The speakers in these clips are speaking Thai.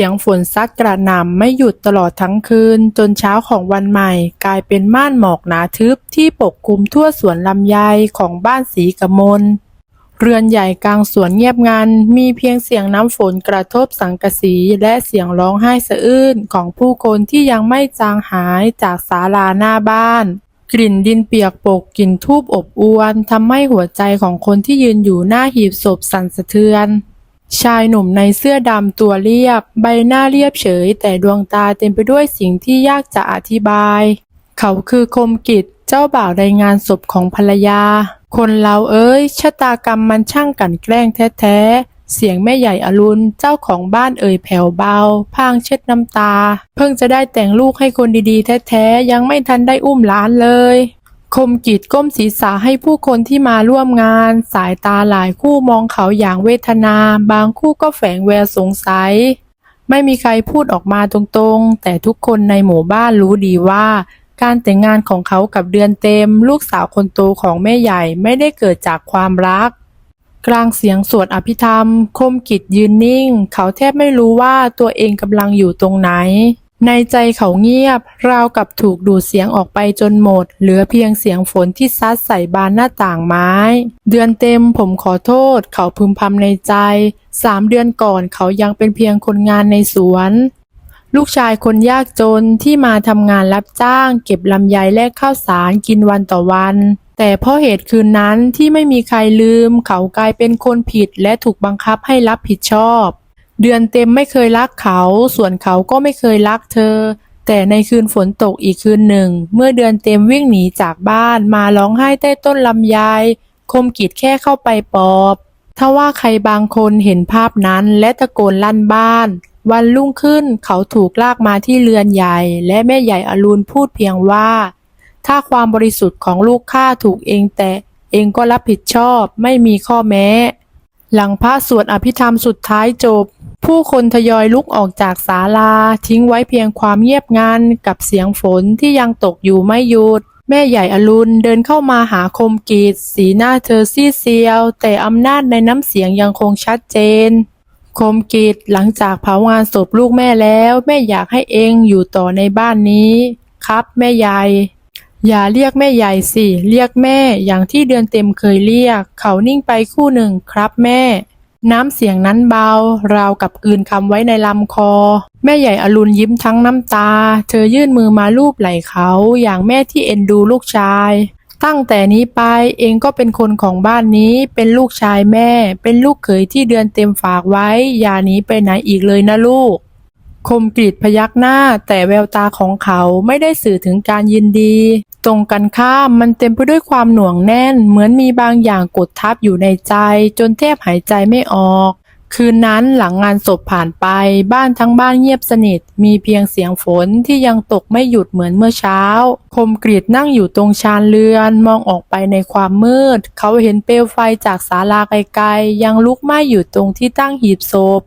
สียงฝนซัดกระหน่ำไม่หยุดตลอดทั้งคืน จนเช้าของวันใหม่ กลายเป็นม่านหมอกหนาทึบที่ปกคลุมทั่วสวนลำไยของบ้านสีกมลเรือนใหญ่กลางสวนเงียบงัน มีเพียงเสียงน้ำฝนกระทบสังกะสี และเสียงร้องไห้สะอื้นของผู้คนที่ยังไม่จางหายจากศาลาหน้าบ้าน กลิ่นดินเปียกปกกลิ่นทูบอบอวนทำให้หัวใจของคนที่ยืนอยู่หน้าหีบศพสั่นสะเทือน ชายหนุ่มในเสื้อดำตัวเรียบ ใบหน้าเรียบเฉย แต่ดวงตาเต็มไปด้วยสิ่งที่ยากจะอธิบาย เขาคือคมกิจเจ้าบ่าวในงานศพของภรรยา คนเราเอ้ยชะตากรรมมันช่างกันแกล้งแท้ๆ เสียงแม่ใหญ่อรุณเจ้าของบ้านเอ่ยแผ่วเบา พางเช็ดน้ำตา เพิ่งจะได้แต่งลูกให้คนดีๆ แท้ๆ ยังไม่ทันได้อุ้มหลานเลย คมกิจก้มศีรษะให้ผู้คนที่มาร่วมงาน สายตาหลายคู่มองเขาอย่างเวทนา บางคู่ก็แฝงแววสงสัย ไม่มีใครพูดออกมาตรงๆ แต่ทุกคนในหมู่บ้านรู้ดีว่า การแต่งงานของเขากับเดือนเต็ม ลูกสาวคนโตของแม่ใหญ่ไม่ได้เกิดจากความรัก กลางเสียงสวดอภิธรรม คมกิจยืนนิ่ง เขาแทบไม่รู้ว่าตัวเองกำลังอยู่ตรงไหน ในใจเขาเงียบ ราวกับถูกดูดเสียงออกไปจนหมด เหลือเพียงเสียงฝนที่ซัดใส่บานหน้าต่างไม้ เดือนเต็มผมขอโทษ เขาพึมพำในใจ สามเดือนก่อนเขายังเป็นเพียงคนงานในสวน ลูกชายคนยากจนที่มาทำงานรับจ้าง เก็บลำไยแลกข้าวสารกินวันต่อวัน แต่เพราะเหตุคืนนั้นที่ไม่มีใครลืม เขากลายเป็นคนผิดและถูกบังคับให้รับผิดชอบ เดือนเต็มไม่เคยรักเขา ส่วนเขาก็ไม่เคยรักเธอ แต่ในคืนฝนตกอีกคืนหนึ่ง เมื่อเดือนเต็มวิ่งหนีจากบ้านมาร้องไห้ใต้ต้นลำไยคมกิดแค่เข้าไปปอบถ้าว่าใครบางคนเห็นภาพนั้นและตะโกนลั่นบ้าน วันรุ่งขึ้นเขาถูกลากมาที่เรือนใหญ่ และแม่ใหญ่อรุณพูดเพียงว่า ถ้าความบริสุทธิ์ของลูกข้าถูกเองแตะเองก็รับผิดชอบไม่มีข้อแม้ หลังพระสวดอภิธรรมสุดท้ายจบ ผู้คนทยอยลุกออกจากศาลา ทิ้งไว้เพียงความเงียบงันกับเสียงฝนที่ยังตกอยู่ไม่หยุด แม่ใหญ่อรุณเดินเข้ามาหาคมกีดสีหน้าเธอซีเซียว แต่อำนาจในน้ำเสียงยังคงชัดเจน คมกิจหลังจากเผางานศพลูกแม่แล้ว แม่อยากให้เองอยู่ต่อในบ้านนี้ ครับแม่ใหญ่ อย่าเรียกแม่ใหญ่สิ เรียกแม่อย่างที่เดือนเต็มเคยเรียก เขานิ่งไปคู่หนึ่งครับแม่ น้ำเสียงนั้นเบา ราวกับกืนคำไว้ในลำคอ แม่ใหญ่อรุณยิ้มทั้งน้ำตา เธอยื่นมือมาลูบไหล่เขาอย่างแม่ที่เอ็นดูลูกชาย ตั้งแต่นี้ไปเองก็เป็นคนของบ้านนี้ เป็นลูกชายแม่ เป็นลูกเขยที่เดือนเต็มฝากไว้ อย่าหนีไปไหนอีกเลยนะลูกคมกรีดพยักหน้าแต่แววตาของเขาไม่ได้สื่อถึงการยินดี ตรงกันข้ามมันเต็มไปด้วยความหน่วงแน่น เหมือนมีบางอย่างกดทับอยู่ในใจ จนแทบหายใจไม่ออก คืนนั้นหลังงานศพผ่านไป บ้านทั้งบ้านเงียบสนิท มีเพียงเสียงฝนที่ยังตกไม่หยุดเหมือนเมื่อเช้า คมกรีดนั่งอยู่ตรงชานเรือน มองออกไปในความมืด เขาเห็นเปลวไฟจากศาลาไกลๆยังลุกไหม้อยู่ตรงที่ตั้งหีบศพ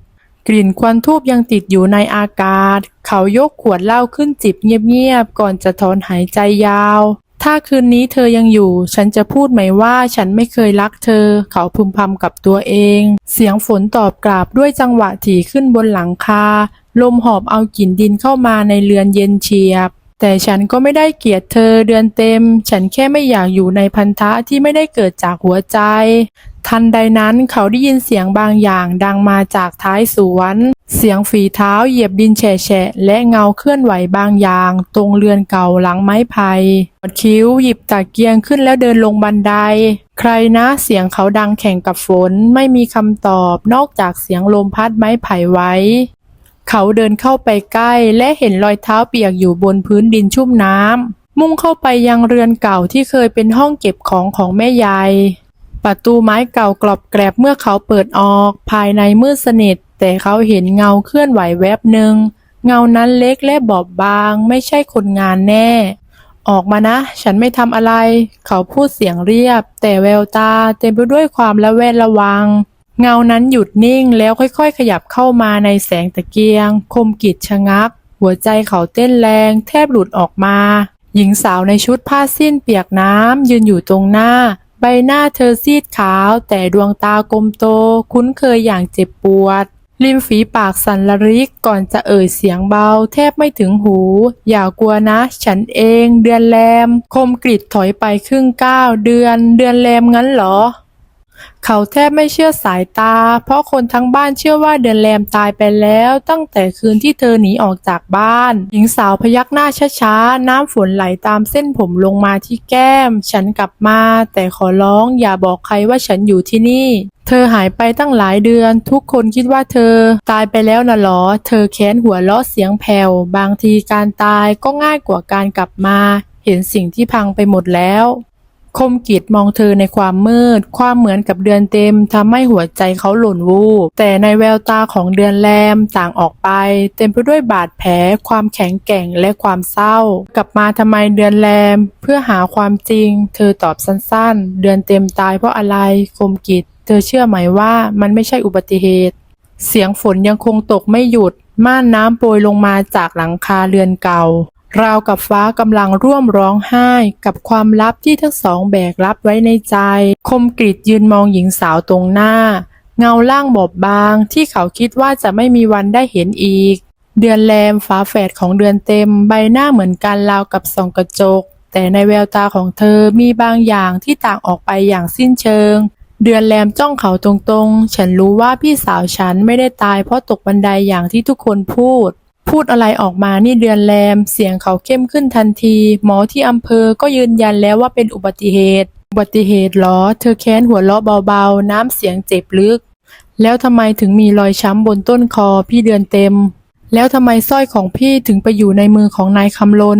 กลิ่นควันทูบยังติดอยู่ในอากาศ เขายกขวดเหล้าขึ้นจิบเงียบๆ ก่อนจะถอนหายใจยาว ถ้าคืนนี้เธอยังอยู่ ฉันจะพูดไหมว่าฉันไม่เคยรักเธอ เขาพึมพำกับตัวเอง เสียงฝนตอบกราบด้วยจังหวะถี่ขึ้นบนหลังคา ลมหอบเอากลิ่นดินเข้ามาในเรือนเย็นเฉียบ แต่ฉันก็ไม่ได้เกลียดเธอเดือนเต็ม ฉันแค่ไม่อยากอยู่ในพันธะที่ไม่ได้เกิดจากหัวใจ ทันใดนั้นเขาได้ยินเสียงบางอย่างดังมาจากท้ายสวน เสียงฝีเท้าเหยียบดินแฉะๆและเงาเคลื่อนไหวบางอย่าง ตรงเรือนเก่าหลังไม้ไผ่กดคิ้วหยิบตะเกียงขึ้นแล้วเดินลงบันได ใครนะเสียงเขาดังแข่งกับฝน ไม่มีคำตอบนอกจากเสียงลมพัดไม้ไผ่ไว้ เขาเดินเข้าไปใกล้และเห็นรอยเท้าเปียกอยู่บนพื้นดินชุ่มน้ำมุ่งเข้าไปยังเรือนเก่าที่เคยเป็นห้องเก็บของของแม่ยายประตูไม้เก่ากรอบแกรบเมื่อเขาเปิดออก ภายในมืดสนิท แต่เขาเห็นเงาเคลื่อนไหวแวบหนึ่งเงานั้นเล็กและบอบบาง ไม่ใช่คนงานแน่ ออกมานะ ฉันไม่ทำอะไร เขาพูดเสียงเรียบ แต่แววตาเต็มไปด้วยความระแวดระวัง เงานั้นหยุดนิ่งแล้วค่อยๆ ขยับเข้ามาในแสงตะเกียง คมกิดชะงัก หัวใจเขาเต้นแรง แทบหลุดออกมา หญิงสาวในชุดผ้าสิ้นเปียกน้ำยืนอยู่ตรงหน้า ใบหน้าเธอซีดขาว แต่ดวงตากลมโต คุ้นเคยอย่างเจ็บปวด ริมฝีปากสันระริกก่อนจะเอ่ยเสียงเบา แทบไม่ถึงหู อย่ากลัวนะ ฉันเอง เดือนแรม คมกริดถอยไปครึ่งก้าวเดือน เดือนแรมงั้นเหรอ เขาแทบไม่เชื่อสายตา เพราะคนทั้งบ้านเชื่อว่าเดือนแรมตายไปแล้ว ตั้งแต่คืนที่เธอหนีออกจากบ้าน หญิงสาวพยักหน้าช้าๆ น้ำฝนไหลตามเส้นผมลงมาที่แก้ม ฉันกลับมา แต่ขอร้องอย่าบอกใครว่าฉันอยู่ที่นี่ เธอหายไปตั้งหลายเดือน ทุกคนคิดว่าเธอ ตายไปแล้วนะหรอ เธอแค้นหัวเราะเสียงแผ่ว บางทีการตายก็ง่ายกว่าการกลับมา เห็นสิ่งที่พังไปหมดแล้ว คมกิดมองเธอในความมืด ความเหมือนกับเดือนเต็มทำให้หัวใจเขาหล่นวูบแต่ในแววตาของเดือนแรมต่างออกไป เต็มไปด้วยบาดแผล ความแข็งแกร่งและความเศร้า กลับมาทำไมเดือนแรมเพื่อหาความจริง เธอตอบสั้นๆ เดือนเต็มตายเพราะอะไร คมกิดเธอเชื่อไหมว่ามันไม่ใช่อุบัติเหตุ เสียงฝนยังคงตกไม่หยุดม่านน้ำโปรยลงมาจากหลังคาเรือนเก่า ราวกับฟ้ากำลังร่วมร้องไห้กับความลับที่ทั้งสองแบกรับไว้ในใจ คมกริดยืนมองหญิงสาวตรงหน้า เงาล่างบอบบางที่เขาคิดว่าจะไม่มีวันได้เห็นอีก เดือนแรมฝาแฝดของเดือนเต็มใบหน้าเหมือนกันราวกับส่องกระจก แต่ในแววตาของเธอมีบางอย่างที่ต่างออกไปอย่างสิ้นเชิง เดือนแรมจ้องเขาตรงๆ ฉันรู้ว่าพี่สาวฉันไม่ได้ตายเพราะตกบันไดอย่างที่ทุกคนพูด พูดอะไรออกมานี่เดือนแรม เสียงเขาเข้มขึ้นทันที หมอที่อำเภอก็ยืนยันแล้วว่าเป็นอุบัติเหตุ อุบัติเหตุเหรอ เธอแค้นหัวเราะเบาๆ น้ำเสียงเจ็บลึก แล้วทำไมถึงมีรอยช้ำบนต้นคอพี่เดือนเต็ม แล้วทำไมสร้อยของพี่ถึงไปอยู่ในมือของนายคำลน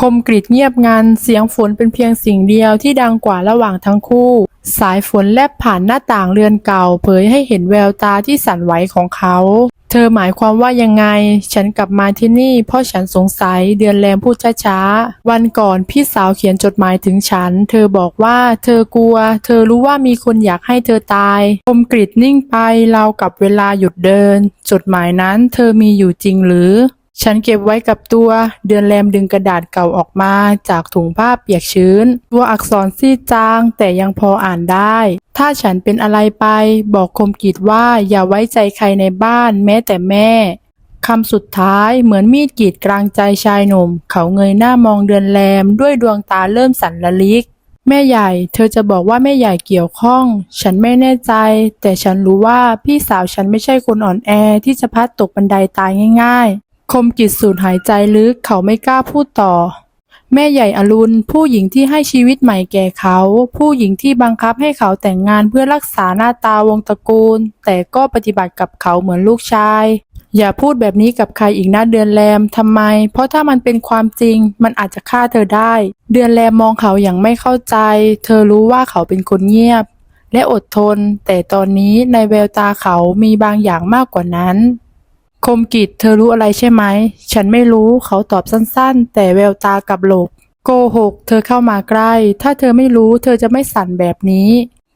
คมกริดเงียบงันเสียงฝนเป็นเพียงสิ่งเดียวที่ดังกว่าระหว่างทั้งคู่ สายฝนแลบผ่านหน้าต่างเรือนเก่า เผยให้เห็นแววตาที่สั่นไหวของเขา เธอหมายความว่ายังไง ฉันกลับมาที่นี่ เพราะฉันสงสัย เดือนแรมพูดช้าๆ วันก่อนพี่สาวเขียนจดหมายถึงฉัน เธอบอกว่าเธอกลัว เธอรู้ว่ามีคนอยากให้เธอตาย คมกริดนิ่งไปเรากับเวลาหยุดเดิน จดหมายนั้นเธอมีอยู่จริงหรือ ฉันเก็บไว้กับตัว เดือนแรมดึงกระดาษเก่าออกมา จากถุงผ้าเปียกชื้น ตัวอักษรซีดจางแต่ยังพออ่านได้ ถ้าฉันเป็นอะไรไป บอกคมกิดว่าอย่าไว้ใจใครในบ้านแม้แต่แม่คำสุดท้ายเหมือนมีดกรีดกลางใจชายหนุ่ม เขาเงยหน้ามองเดือนแรมด้วยดวงตาเริ่มสั่นละลิก แม่ใหญ่ เธอจะบอกว่าแม่ใหญ่เกี่ยวข้อง ฉันไม่แน่ใจ แต่ฉันรู้ว่าพี่สาวฉันไม่ใช่คนอ่อนแอที่จะพัดตกบันไดตายง่าย ๆ คมกิจสูดหายใจลึกเขาไม่กล้าพูดต่อ แม่ใหญ่อรุณ ผู้หญิงที่ให้ชีวิตใหม่แก่เขา ผู้หญิงที่บังคับให้เขาแต่งงานเพื่อรักษาหน้าตาวงตระกูล แต่ก็ปฏิบัติกับเขาเหมือนลูกชาย อย่าพูดแบบนี้กับใครอีกนะเดือนแรมทำไม เพราะถ้ามันเป็นความจริง มันอาจจะฆ่าเธอได้ เดือนแรมมองเขาอย่างไม่เข้าใจ เธอรู้ว่าเขาเป็นคนเงียบ และอดทน แต่ตอนนี้ในแววตาเขามีบางอย่างมากกว่านั้น คมกิจเธอรู้อะไรใช่ไหม ฉันไม่รู้เขาตอบสั้นๆ แต่แววตากับหลบ โกหก เธอเข้ามาใกล้ ถ้าเธอไม่รู้เธอจะไม่สั่นแบบนี้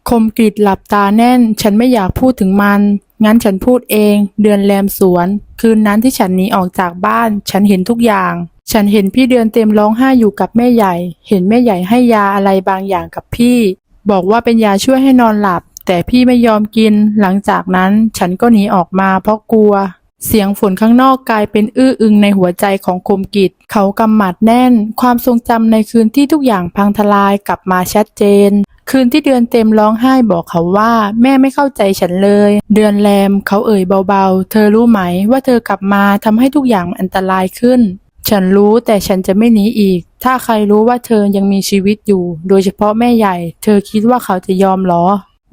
คมกริดหลับตาแน่น ฉันไม่อยากพูดถึงมัน งั้นฉันพูดเอง เดือนแรมสวน คืนนั้นที่ฉันหนีออกจากบ้าน ฉันเห็นทุกอย่าง ฉันเห็นพี่เดือนเต็มร้องไห้อยู่กับแม่ใหญ่ เห็นแม่ใหญ่ให้ยาอะไรบางอย่างกับพี่ บอกว่าเป็นยาช่วยให้นอนหลับ แต่พี่ไม่ยอมกิน หลังจากนั้นฉันก็หนีออกมาเพราะกลัว เสียงฝนข้างนอกกลายเป็นอื้ออึงในหัวใจของคมกิจ เขากำหมัดแน่น ความทรงจำในคืนที่ทุกอย่างพังทลายกลับมาชัดเจน คืนที่เดือนเต็มร้องไห้บอกเขาว่า แม่ไม่เข้าใจฉันเลย เดือนแรมเขาเอ่ยเบาๆ เธอรู้ไหมว่าเธอกลับมาทำให้ทุกอย่างอันตรายขึ้น ฉันรู้แต่ฉันจะไม่หนีอีก ถ้าใครรู้ว่าเธอยังมีชีวิตอยู่ โดยเฉพาะแม่ใหญ่ เธอคิดว่าเขาจะยอมหรอ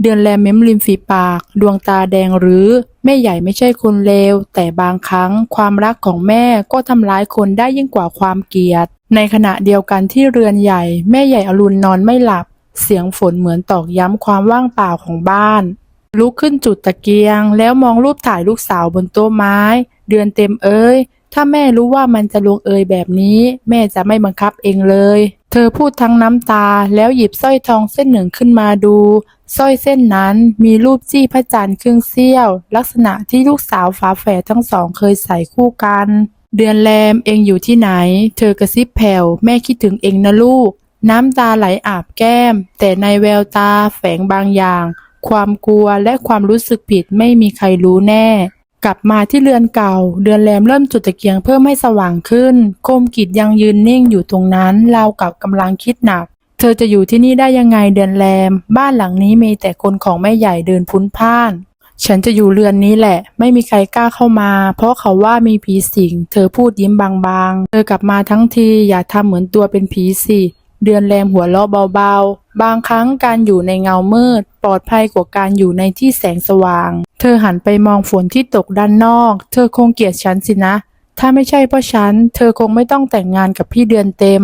เดือนแรมเม้มริมฝีปาก ดวงตาแดงหรือ แม่ใหญ่ไม่ใช่คนเลว แต่บางครั้งความรักของแม่ก็ทำร้ายคนได้ยิ่งกว่าความเกลียด ในขณะเดียวกันที่เรือนใหญ่ แม่ใหญ่อรุณนอนไม่หลับ เสียงฝนเหมือนตอกย้ำความว่างเปล่าของบ้าน ลุกขึ้นจุดตะเกียง แล้วมองรูปถ่ายลูกสาวบนโต๊ะไม้ เดือนเต็มเอ้ยถ้าแม่รู้ว่ามันจะลวงเอยแบบนี้ แม่จะไม่บังคับเองเลย เธอพูดทั้งน้ำตาแล้วหยิบสร้อยทองเส้นหนึ่งขึ้นมาดู สร้อยเส้นนั้นมีรูปจี้พระจันทร์ครึ่งเสี้ยว ลักษณะที่ลูกสาวฝาแฝดทั้งสองเคยใส่คู่กัน เดือนแรมเองอยู่ที่ไหน เธอกระซิบแผ่วแม่คิดถึงเองนะลูก น้ำตาไหลอาบแก้ม แต่ในแววตาแฝงบางอย่าง ความกลัวและความรู้สึกผิดไม่มีใครรู้แน่ กลับมาที่เรือนเก่า เดือนแรมเริ่มจุดตะเกียงเพื่อให้สว่างขึ้นโคมกิจยังยืนนิ่งอยู่ตรงนั้นราวกับกำลังคิดหนัก เธอจะอยู่ที่นี่ได้ยังไงเดือนแรม บ้านหลังนี้มีแต่คนของแม่ใหญ่เดินพุ้นพ่าน ฉันจะอยู่เรือนนี้แหละ ไม่มีใครกล้าเข้ามา เพราะเขาว่ามีผีสิง เธอพูดยิ้มบางๆ เธอกลับมาทั้งทีอย่าทำเหมือนตัวเป็นผีสิ เดือนแรมหัวเราะเบาๆ บางครั้งการอยู่ในเงามืด ปลอดภัยกว่าการอยู่ในที่แสงสว่าง เธอหันไปมองฝนที่ตกด้านนอก เธอคงเกลียดฉันสินะ ถ้าไม่ใช่เพราะฉัน เธอคงไม่ต้องแต่งงานกับพี่เดือนเต็ม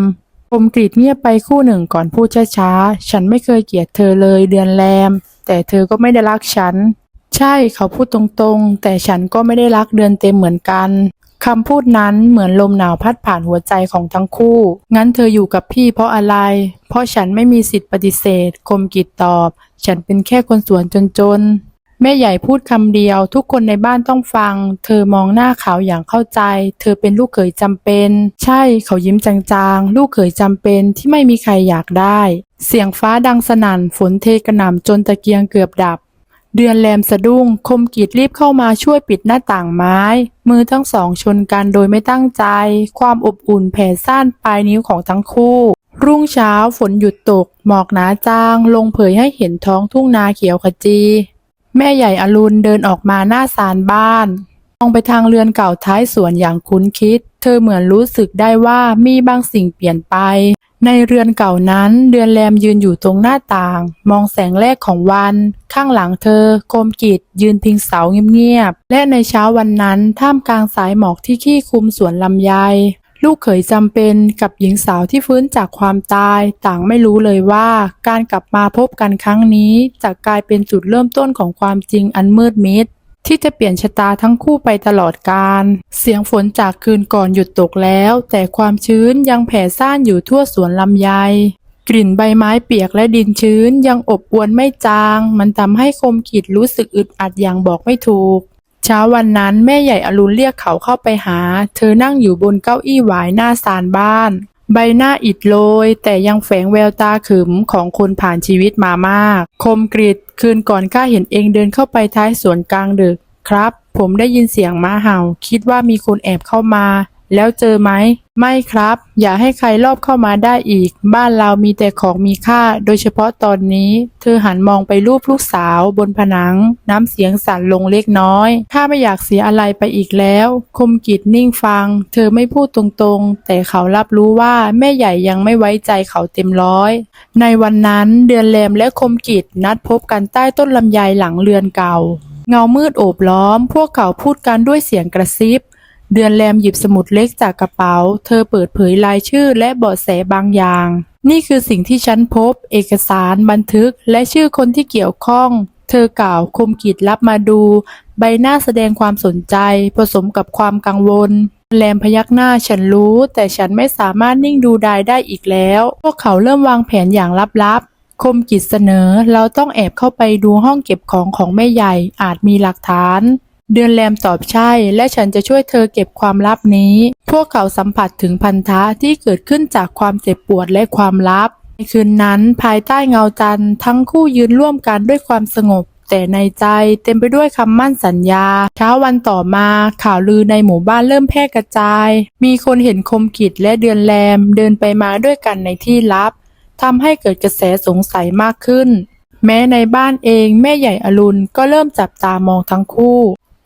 ผมกรีดเงียบไปคู่หนึ่งก่อนพูดช้าๆ ฉันไม่เคยเกลียดเธอเลยเดือนแรม แต่เธอก็ไม่ได้รักฉัน ใช่เขาพูดตรงๆ แต่ฉันก็ไม่ได้รักเดือนเต็มเหมือนกันคำพูดนั้นเหมือนลมหนาวพัดผ่านหัวใจของทั้งคู่ งั้นเธออยู่กับพี่เพราะอะไร เพราะฉันไม่มีสิทธิ์ปฏิเสธ คมกิจตอบ ฉันเป็นแค่คนสวนจนๆ แม่ใหญ่พูดคำเดียว ทุกคนในบ้านต้องฟัง เธอมองหน้าเขาอย่างเข้าใจ เธอเป็นลูกเขยจำเป็น ใช่เขายิ้มจางๆ ลูกเขยจำเป็นที่ไม่มีใครอยากได้ เสียงฟ้าดังสนั่น ฝนเทกระหน่ำจนตะเกียงเกือบดับ เดือนแรมสะดุ้ง คมกิจรีบเข้ามาช่วยปิดหน้าต่างไม้ มือทั้งสองชนกันโดยไม่ตั้งใจ ความอบอุ่นแผ่ซ่านปลายนิ้วของทั้งคู่รุ่งเช้าฝนหยุดตก หมอกหนาจาง ลงเผยให้เห็นท้องทุ่งนาเขียวขจี แม่ใหญ่อรุณเดินออกมาหน้าศาลบ้านมองไปทางเรือนเก่าท้ายสวนอย่างคุ้นคิด เธอเหมือนรู้สึกได้ว่ามีบางสิ่งเปลี่ยนไป ในเรือนเก่านั้น เดือนแรมยืนอยู่ตรงหน้าต่าง มองแสงแรกของวัน ข้างหลังเธอโคมกิจยืนพิงเสาเงียบๆและในเช้าวันนั้นท่ามกลางสายหมอกที่ขี้คลุมสวนลำไย ลูกเขยจำเป็นกับหญิงสาวที่ฟื้นจากความตายต่างไม่รู้เลยว่า การกลับมาพบกันครั้งนี้จะกลายเป็นจุดเริ่มต้นของความจริงอันมืดมิด ที่จะเปลี่ยนชะตาทั้งคู่ไปตลอดกาลเสียงฝนจากคืนก่อนหยุดตกแล้ว แต่ความชื้นยังแผ่ซ่านอยู่ทั่วสวนลำไย กลิ่นใบไม้เปียกและดินชื้นยังอบอวนไม่จาง มันทำให้คมกิดรู้สึกอึดอัดอย่างบอกไม่ถูก เช้าวันนั้นแม่ใหญ่อรุณเรียกเขาเข้าไปหา เธอนั่งอยู่บนเก้าอี้หวายหน้าศาลบ้าน ใบหน้าอิดโรยแต่ยังแฝงแววตาขึมของคนผ่านชีวิตมามาก คมกริดคืนก่อนข้าเห็นเองเดินเข้าไปท้ายสวนกลางดึก ครับ ผมได้ยินเสียงม้าเห่า คิดว่ามีคนแอบเข้ามา แล้วเจอไหม ไม่ครับ อย่าให้ใครรอบเข้ามาได้อีก บ้านเรามีแต่ของมีค่า โดยเฉพาะตอนนี้ เธอหันมองไปรูปลูกสาวบนผนัง น้ำเสียงสั่นลงเล็กน้อยข้าไม่อยากเสียอะไรไปอีกแล้ว คมกิจนิ่งฟัง เธอไม่พูดตรงๆ แต่เขารับรู้ว่าแม่ใหญ่ยังไม่ไว้ใจเขาเต็มร้อย ในวันนั้นเดือนแรมและคมกิจนัดพบกันใต้ต้นลำไยหลังเรือนเก่า เงามืดโอบล้อม พวกเขาพูดกันด้วยเสียงกระซิบ เดือนแรมหยิบสมุดเล็กจากกระเป๋า เธอเปิดเผยรายชื่อและเบาะแสบางอย่าง นี่คือสิ่งที่ฉันพบ เอกสาร บันทึก และชื่อคนที่เกี่ยวข้อง เธอกล่าวคมกิดรับมาดู ใบหน้าแสดงความสนใจ ผสมกับความกังวล แรมพยักหน้าฉันรู้ แต่ฉันไม่สามารถนิ่งดูไดายได้อีกแล้ว พวกเขาเริ่มวางแผนอย่างลับๆ คมกิจเสนอ เราต้องแอบเข้าไปดูห้องเก็บของของแม่ใหญ่ อาจมีหลักฐาน เดือนแรมตอบใช่ และฉันจะช่วยเธอเก็บความลับนี้ พวกเขาสัมผัสถึงพันธะที่เกิดขึ้นจากความเจ็บปวดและความลับ ในคืนนั้นภายใต้เงาจันทร์ทั้งคู่ยืนร่วมกันด้วยความสงบ แต่ในใจเต็มไปด้วยคำมั่นสัญญา เช้าวันต่อมาข่าวลือในหมู่บ้านเริ่มแพร่กระจาย มีคนเห็นคมกิจและเดือนแรมเดินไปมาด้วยกันในที่ลับทำให้เกิดกระแสสงสัยมากขึ้นแม้ในบ้านเองแม่ใหญ่อรุณก็เริ่มจับตามองทั้งคู่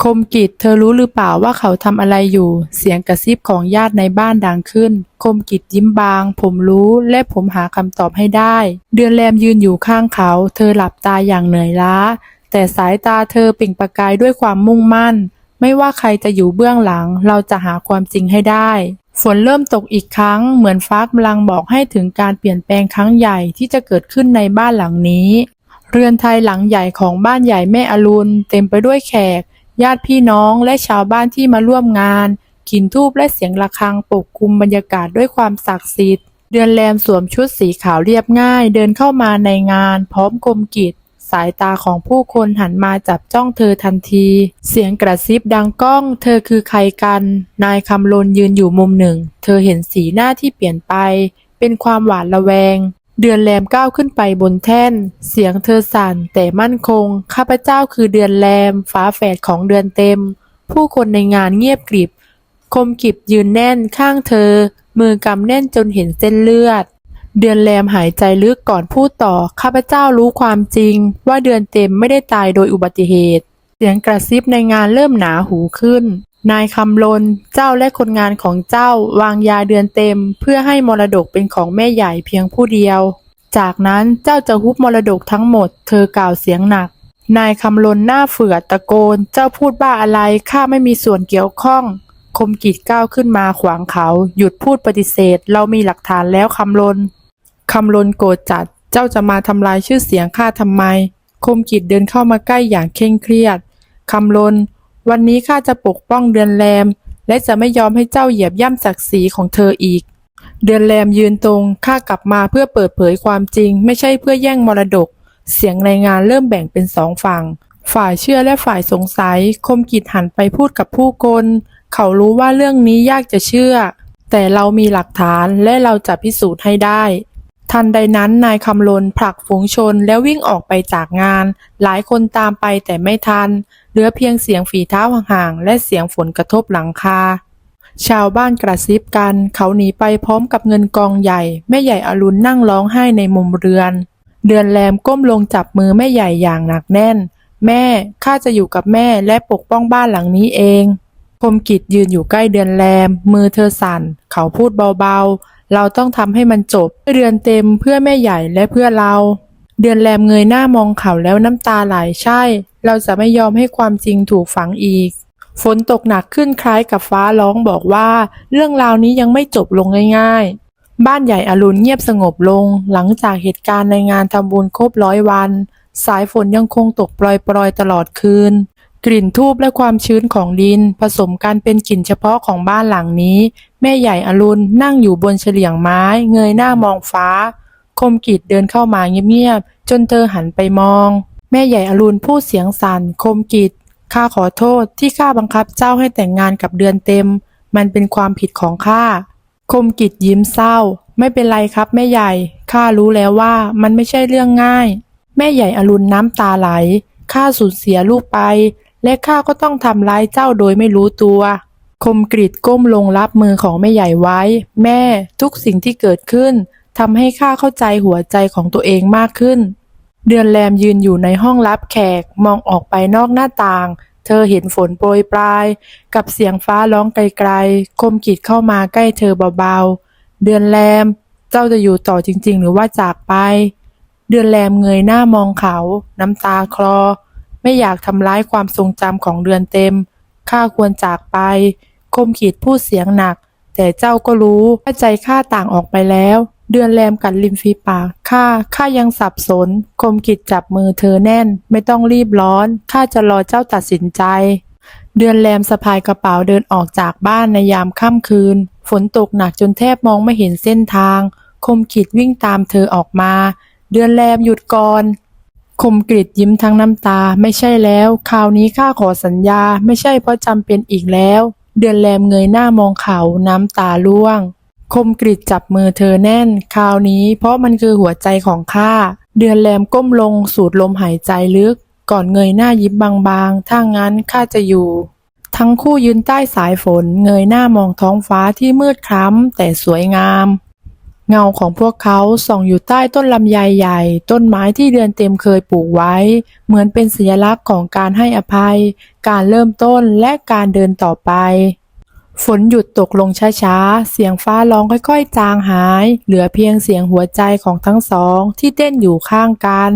คมกิจเธอรู้หรือเปล่าว่าเขาทำอะไรอยู่ เสียงกระซิบของญาติในบ้านดังขึ้น คมกิจยิ้มบาง ผมรู้และผมหาคำตอบให้ได้ เดือนแรมยืนอยู่ข้างเขา เธอหลับตาอย่างเหนื่อยล้า แต่สายตาเธอเปล่งประกายด้วยความมุ่งมั่น ไม่ว่าใครจะอยู่เบื้องหลัง เราจะหาความจริงให้ได้ฝนเริ่มตกอีกครั้ง เหมือนฟ้ากำลังบอกให้ถึงการเปลี่ยนแปลงครั้งใหญ่ที่จะเกิดขึ้นในบ้านหลังนี้ เรือนไทยหลังใหญ่ของบ้านใหญ่แม่อรุณเต็มไปด้วยแขก ญาติพี่น้องและชาวบ้านที่มาร่วมงานกลิ่นทูบและเสียงระฆังปกคลุมบรรยากาศด้วยความศักดิ์สิทธิ์ เดือนแรมสวมชุดสีขาวเรียบง่าย เดินเข้ามาในงาน พร้อมกลมกิจสายตาของผู้คนหันมาจับจ้องเธอทันที เสียงกระซิบดังก้อง เธอคือใครกัน นายคำลนยืนอยู่มุมหนึ่ง เธอเห็นสีหน้าที่เปลี่ยนไป เป็นความหวาดระแวง เดือนแรมก้าวขึ้นไปบนแท่น เสียงเธอสั่นแต่มั่นคง ข้าพเจ้าคือเดือนแรมฟ้าแฝดของเดือนเต็ม ผู้คนในงานเงียบกริบ คมกิบยืนแน่นข้างเธอ มือกำแน่นจนเห็นเส้นเลือด เดือนแรมหายใจลึกก่อนพูดต่อ ข้าพเจ้ารู้ความจริง ว่าเดือนเต็มไม่ได้ตายโดยอุบัติเหตุ เสียงกระซิบในงานเริ่มหนาหูขึ้น นายคำลนเจ้าและคนงานของเจ้าวางยาเดือนเต็ม เพื่อให้มรดกเป็นของแม่ใหญ่เพียงผู้เดียว จากนั้นเจ้าจะฮุบมรดกทั้งหมด เธอกล่าวเสียงหนัก นายคำลนหน้าเฝือดตะโกน เจ้าพูดบ้าอะไรข้าไม่มีส่วนเกี่ยวข้อง คมกิจก้าวขึ้นมาขวางเขา หยุดพูดปฏิเสธ เรามีหลักฐานแล้วคำลนคำลนโกรธจัด เจ้าจะมาทำลายชื่อเสียงข้าทำไม คมกิจเดินเข้ามาใกล้อย่างเคร่งเครียดคำลน วันนี้ข้าจะปกป้องเดือนแรม และจะไม่ยอมให้เจ้าเหยียบย่ำศักดิ์ศรีของเธออีก เดือนแรมยืนตรงข้ากลับมาเพื่อเปิดเผยความจริง ไม่ใช่เพื่อแย่งมรดก เสียงรายงานเริ่มแบ่งเป็นสองฝั่ง ฝ่ายเชื่อและฝ่ายสงสัย คมกิจหันไปพูดกับผู้คนเขารู้ว่าเรื่องนี้ยากจะเชื่อ แต่เรามีหลักฐานและเราจะพิสูจน์ให้ได้ ทันใดนั้นนายคำลนผลักฝูงชนแล้ววิ่งออกไปจากงาน หลายคนตามไปแต่ไม่ทัน เหลือเพียงเสียงฝีเท้าห่างๆ และเสียงฝนกระทบหลังคา ชาวบ้านกระซิบกัน เขาหนีไปพร้อมกับเงินกองใหญ่ แม่ใหญ่อรุณนั่งร้องไห้ในมุมเรือน เดือนแรมก้มลงจับมือแม่ใหญ่อย่างหนักแน่น แม่ ข้าจะอยู่กับแม่และปกป้องบ้านหลังนี้เองคมกิจยืนอยู่ใกล้เดือนแรม มือเธอสั่น เขาพูดเบาๆ เราต้องทำให้มันจบเดือนเต็มเพื่อแม่ใหญ่และเพื่อเรา เดือนแรมเงยหน้ามองเขาแล้วน้ำตาไหลใช่ เราจะไม่ยอมให้ความจริงถูกฝังอีก ฝนตกหนักขึ้นคล้ายกับฟ้าร้องบอกว่า เรื่องราวนี้ยังไม่จบลงง่ายๆ บ้านใหญ่อรุณเงียบสงบลง หลังจากเหตุการณ์ในงานทำบุญครบร้อยวัน สายฝนยังคงตกปรอยๆตลอดคืน กลิ่นทูบและความชื้นของดิน ผสมกันเป็นกลิ่นเฉพาะของบ้านหลังนี้ แม่ใหญ่อรุณนั่งอยู่บนเฉลียงไม้ เงยหน้ามองฟ้า คมกิจเดินเข้ามาเงียบๆจนเธอหันไปมอง แม่ใหญ่อรุณพูดเสียงสั่นคมกิจข้าขอโทษที่ข้าบังคับเจ้าให้แต่งงานกับเดือนเต็ม มันเป็นความผิดของข้าคมกิจยิ้มเศร้า ไม่เป็นไรครับแม่ใหญ่ข้ารู้แล้วว่ามันไม่ใช่เรื่องง่าย แม่ใหญ่อรุณน้ำตาไหลข้าสูญเสียลูกไป และข้าก็ต้องทำร้ายเจ้าโดยไม่รู้ตัว คมกริดก้มลงรับมือของแม่ใหญ่ไว้ แม่ทุกสิ่งที่เกิดขึ้นทำให้ข้าเข้าใจหัวใจของตัวเองมากขึ้น เดือนแรมยืนอยู่ในห้องรับแขกมองออกไปนอกหน้าต่าง เธอเห็นฝนโปรยปลาย กับเสียงฟ้าร้องไกลๆ คมกิดเข้ามาใกล้เธอเบาๆ เดือนแรมเจ้าจะอยู่ต่อจริงๆ หรือว่าจากไป เดือนแรมเงยหน้ามองเขา น้ำตาคลอ ไม่อยากทำร้ายความทรงจำของเดือนเต็ม ข้าควรจากไป คมขีดพูดเสียงหนัก แต่เจ้าก็รู้ว่าใจข้าต่างออกไปแล้ว เดือนแรมกัดริมฝีปากข้าข้ายังสับสน คมกิดจับมือเธอแน่น ไม่ต้องรีบร้อนข้าจะรอเจ้าตัดสินใจ เดือนแรมสะพายกระเป๋าเดินออกจากบ้านในยามค่ำคืน ฝนตกหนักจนแทบมองไม่เห็นเส้นทาง คมกิดวิ่งตามเธอออกมา เดือนแรมหยุดก่อน คมกริดยิ้มทั้งน้ำตา ไม่ใช่แล้ว คราวนี้ข้าขอสัญญา ไม่ใช่เพราะจำเป็นอีกแล้ว เดือนแรมเงยหน้ามองเขาน้ำตาล่วง คมกริดจับมือเธอแน่น คราวนี้เพราะมันคือหัวใจของข้า เดือนแรมก้มลงสูดลมหายใจลึก ก่อนเงยหน้ายิ้มบางๆ ถ้างั้นข้าจะอยู่ ทั้งคู่ยืนใต้สายฝน เงยหน้ามองท้องฟ้าที่มืดคล้ำแต่สวยงาม เงาของพวกเขาส่องอยู่ใต้ต้นลำไยใหญ่ ต้นไม้ที่เดือนเต็มเคยปลูกไว้ เหมือนเป็นสัญลักษณ์ของการให้อภัย การเริ่มต้นและการเดินต่อไป ฝนหยุดตกลงช้าๆ เสียงฟ้าร้องค่อยๆ จางหาย เหลือเพียงเสียงหัวใจของทั้งสองที่เต้นอยู่ข้างกัน